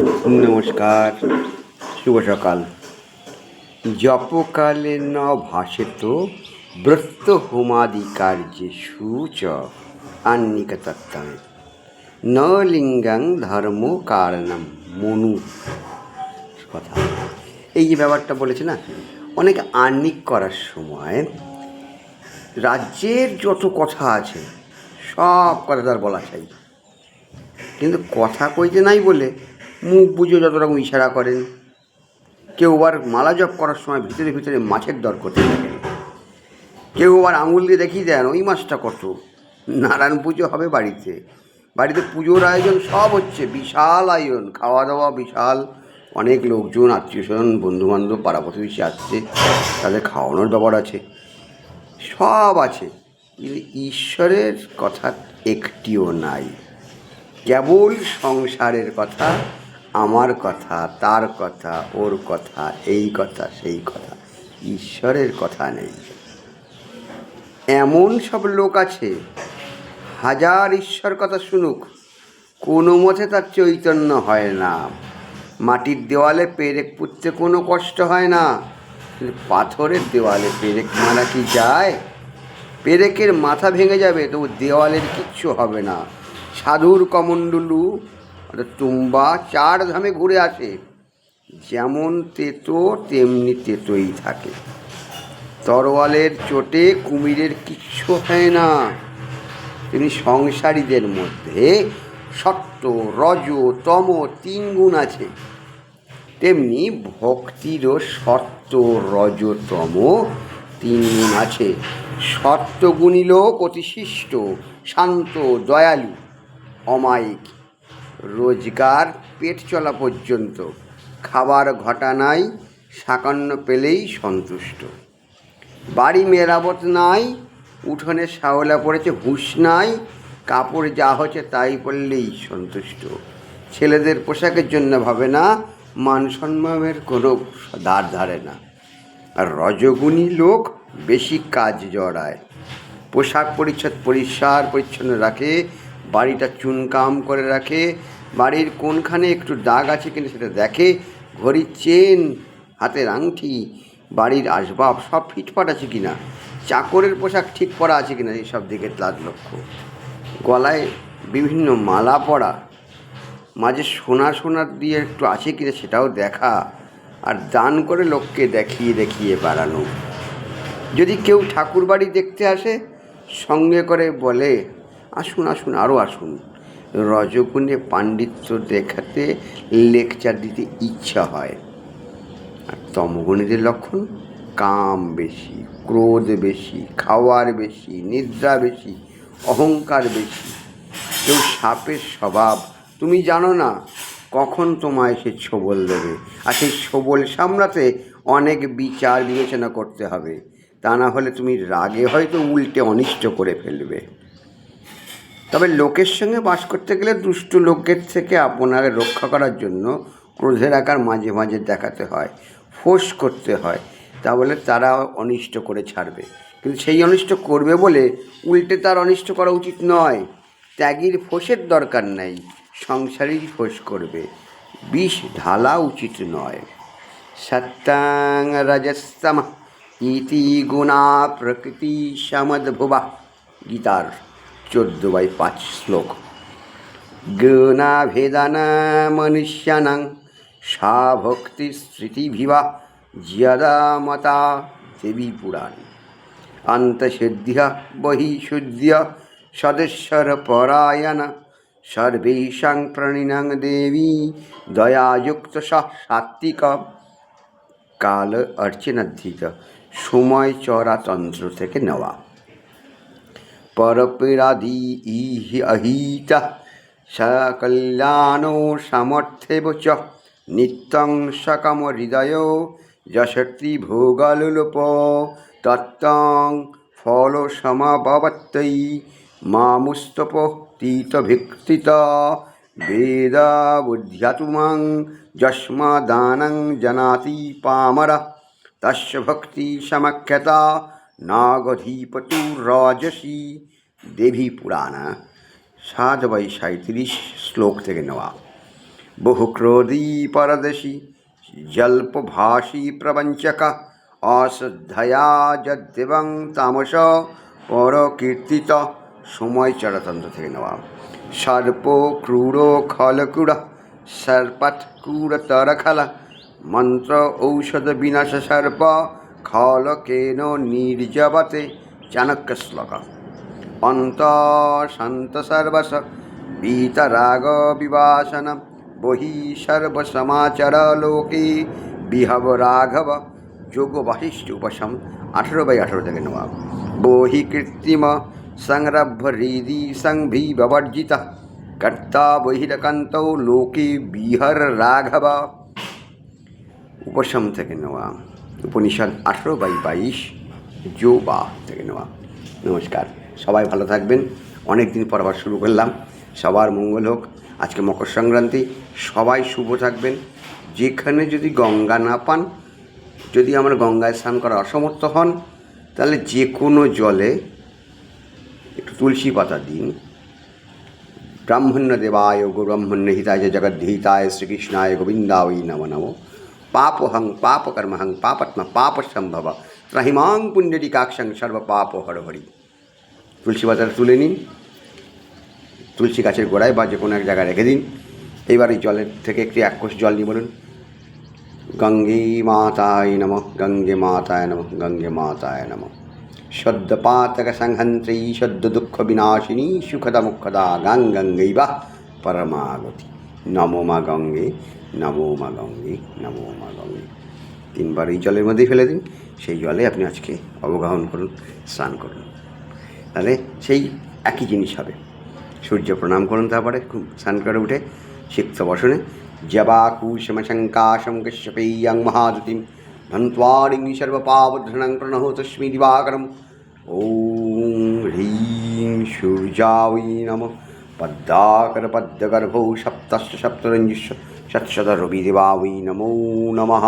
নমস্কার, শুভ সকাল। জপকালে ন ভাসেত ব্রত হোমাদিকার যে সূচ আন্নিকতত্তমে ন লিঙ্গাং ধর্ম কারণম মনু। কথা। এই যে ব্যাপারটা বলেছে না, অনেক আর্নিক করার সময় রাজ্যের যত কথা আছে, সব কথা তার বলা চাই। কিন্তু কথা কইতে নাই বলে মুখ বুঝে যত রকম ইশারা করেন। কেউ আবার মালা জপ করার সময় ভিতরে ভিতরে মাছের দর করতে থাকেন কেউ আবার আঙুল দিয়ে দেখিয়ে দেন, ওই মাছটা কত? নারায়ণ পুজো হবে বাড়িতে। বাড়িতে পুজোর আয়োজন সব হচ্ছে। বিশাল আয়োজন। খাওয়া দাওয়া বিশাল। অনেক লোকজন, আত্মীয় স্বজন, বন্ধুবান্ধব, পাড়া প্রতিবেশী আসছে। তাদের খাওয়ানোর ব্যাপার আছে। সব আছে। কিন্তু ঈশ্বরের কথা একটিও নাই। কেবল সংসারের কথা আমার কথা, তার কথা, ওর কথা, এই কথা, সেই কথা। ঈশ্বরের কথা নেই। এমন সব লোক আছে, হাজার ঈশ্বর কথা শুনুক, কোনো মতে তার চৈতন্য হয় না। মাটির দেওয়ালে পেরেক পুঁততে কোনো কষ্ট হয় না। কিন্তু পাথরের দেওয়ালে পেরেক মারা কি যায়? পেরেকের মাথা ভেঙে যাবে, তবু দেওয়ালের কিচ্ছু হবে না। সাধুর কমণ্ডলু অর্থাৎ তুম্বা চার ধামে ঘুরে আসে। যেমন তেতো, তেমনি তেতোই থাকে। তরোয়ালের চোটে কুমিরের কিচ্ছু হয় না। তিনি সংসারীদের মধ্যে সত্য, রজ, তম তিন গুণ আছে। তেমনি ভক্তিরও সত্য রজতম তিন গুণ আছে। সত্যগুণী লোক অতিশিষ্ট, শান্ত, দয়ালু, অমায়িক। রোজগার পেট চলা পর্যন্ত। খাবার ঘটা নাই, সাকান্ন পেলেই সন্তুষ্ট। বাড়ি মেরামত নাই, উঠোনে শাওলা পড়েছে, হুঁশ নাই, কাপড় যা হচ্ছে তাই পরলেই সন্তুষ্ট। ছেলেদের পোশাকের জন্য ভাবে না মান সম্মানের কোনো ধার ধারে না। আর রজগুণী লোক বেশি কাজ জড়ায়। পোশাক পরিচ্ছদ পরিষ্কার পরিচ্ছন্ন রাখে বাড়িটা চুনকাম করে রাখে। বাড়ির কোনখানে একটু দাগ আছে কিনা সেটা দেখে। ঘড়ির চেন, হাতের আংটি, বাড়ির আসবাব, সব ফিটফাট আছে কিনা? চাকরের পোশাক ঠিক পরা আছে কিনা? এইসব দিকে তার লক্ষ্য। গলায় বিভিন্ন মালা পরা। মাঝে সোনা সোনা দিয়ে একটু আছে কিনা সেটাও দেখা। আর দান করে লোককে দেখিয়ে দেখিয়ে বাড়ানো। যদি কেউ ঠাকুর বাড়ি দেখতে আসে, সঙ্গে করে বলে আসুন আসুন আরও আসুন। রজগুণে পাণ্ডিত্য দেখাতে লেকচার দিতে ইচ্ছা হয়। আর তমগুণীদের লক্ষণ? কাম বেশি, ক্রোধ বেশি, খাওয়ার বেশি, নিদ্রা বেশি, অহংকার বেশি। কেউ সাপের স্বভাব, তুমি জানো না, কখন তোমায় সে ছোবল দেবে? আর সেই ছোবল সামলাতে অনেক বিচার বিবেচনা করতে হবে। তা না হলে তুমি রাগে হয়তো উল্টে অনিষ্ট করে ফেলবে। তবে লোকের সঙ্গে বাস করতে গেলে দুষ্ট লোকের থেকে আপনাকে রক্ষা করার জন্য ক্রোধের আকার মাঝে মাঝে দেখাতে হয় ফোর্স করতে হয়। তা বলে তারা অনিষ্ট করে ছাড়বে। কিন্তু সেই অনিষ্ট করবে বলে উল্টে তার অনিষ্ট করা উচিত নয়। ত্যাগীর ফোঁসের দরকার নেই সংসারেই ফোঁস করবে। বিষ ঢালা উচিত নয়। সত্যাং রজস্তম ইতি গুণা প্রকৃতি সমদ্ভুবা গীতার চোদ্দ বাই পাঁচ শ্লোক। গুণাভেদানা মনুষ্যানাং সা ভক্তি স্মৃতিভিবা যদা মতা দেবী পুরাণ। অন্তঃশুদ্ধিয়া বহিশুদ্ধিয় সদস্যর পরায়ণ সর্বেষাং প্রণিনাং দেবী দয়াযুক্ত সাত্বিক কাল অর্চনাধিক সময় চরা তন্ত্র থেকে নেওয়া। পরপীড়াদি ইহি অহিত সকল্যাণো সমর্থেব চ নিত্যং সকম হৃদয় যশক্তি ভোগালুলোপ তত্ত্বং ফল সমাপবত্তৈ মামুস্তপ তীতভিক্তিত বেদা বুদ্ধ্যাতুমাং যস্মাদানং জনাতি পামর তস্য ভক্তি সমক্ষতা নাগধীপতু রজসী দেবী পুরাণ, সাত বাই সাঁত্রিশ শ্লোক থেকে নেওয়া। বহু ক্রোধী পরদশী, জল্পভাষী প্রবঞ্চক, অশ্রদ্ধয়া যদ্দেবং তামস পরকীর্তিত সময় চরতন্ত্র থেকে নেওয়া। সর্প ক্রূড় খলকুড় সর্পত কুড়তরখল মন্ত্র ঔষধ বিনাশ সর্প খলকেন নির্জবতে, চাণক্য শ্লোক। অন্ত শান্ত সর্বস বীতরাগ বিবাসন। বহি সর্বসমাচার লোকে। বিহব রাঘব যোগ বাহিষ্ঠ উপশম আঠেরো বাই আঠেরো থেকে নেওয়া। বহি কৃত্রিম সংরভ্য হৃদি সংভি ববর্জিত কর্তা বহিরকান্ত লোকে বিহর রাঘব। উপশম থেকে নেওয়া। উপনিষদ আঠেরো বাই বাইশ যোবা থেকে নেওয়া। নমস্কার। সবাই ভালো থাকবেন। অনেক দিন পর আবার শুরু করলাম। সবার মঙ্গল হোক। আজকে মকর সংক্রান্তি। সবাই শুভ থাকবেন। যেখানে যদি গঙ্গা না পান, যদি আমরা গঙ্গায় স্নান করা অসমর্থ হন, তাহলে যে কোনো জলে একটু তুলসী পাতা দিন। ব্রাহ্মণ্য দেবায় গো ব্রাহ্মণ্য হিতায় জগদ্ধিতায় শ্রীকৃষ্ণায় গোবিন্দায় নম নম। পাপহং পাপকর্মহং পাপত্ম পাপ সম্ভব ত্রাহিমাং পুণ্যটিকাক্ষং সর্ব পাপ হরহরি। তুলসী পাতাটা তুলে নিন। তুলসী গাছের গোড়ায় বা যে কোনো এক জায়গায় রেখে দিন। এইবার এই জলের থেকে একটি এক কোষ জল নিয়ে বলুন গঙ্গে মাতায় নম, গঙ্গে মাতায় নম, গঙ্গে মাতায় নম। সদ্য পাতক সংহন্ত্রী সদ্য দুঃখ বিনাশিনী সুখদা মুখদা গাং গঙ্গৈবা পরমাগতি। নমো মা গঙ্গে, নমো মা গঙ্গে, নমো মা গঙ্গে। তিনবার এই জলের মধ্যেই ফেলে দিন। সেই জলে আপনি আজকে অবগাহন করুন, স্নান করুন। তাহলে সেই একই জিনিস হবে সূর্য প্রণাম করুন তারপরে খুব স্নান করে উঠে সিক্ত বসনে জবাকুশমশঙ্কাশম কশ্যপেয়ং মহাদুতিম ধন্ত্বারিং সর্বপাবধৃণং প্রণহো তস্মি দিবাকরম ॐ ह्रीं सूर्यावै नमः पद्माकरपद्मगर्भौ सप्तश्च सप्तरञ्जिष् षट्शतरविदेवा वै नमो नमः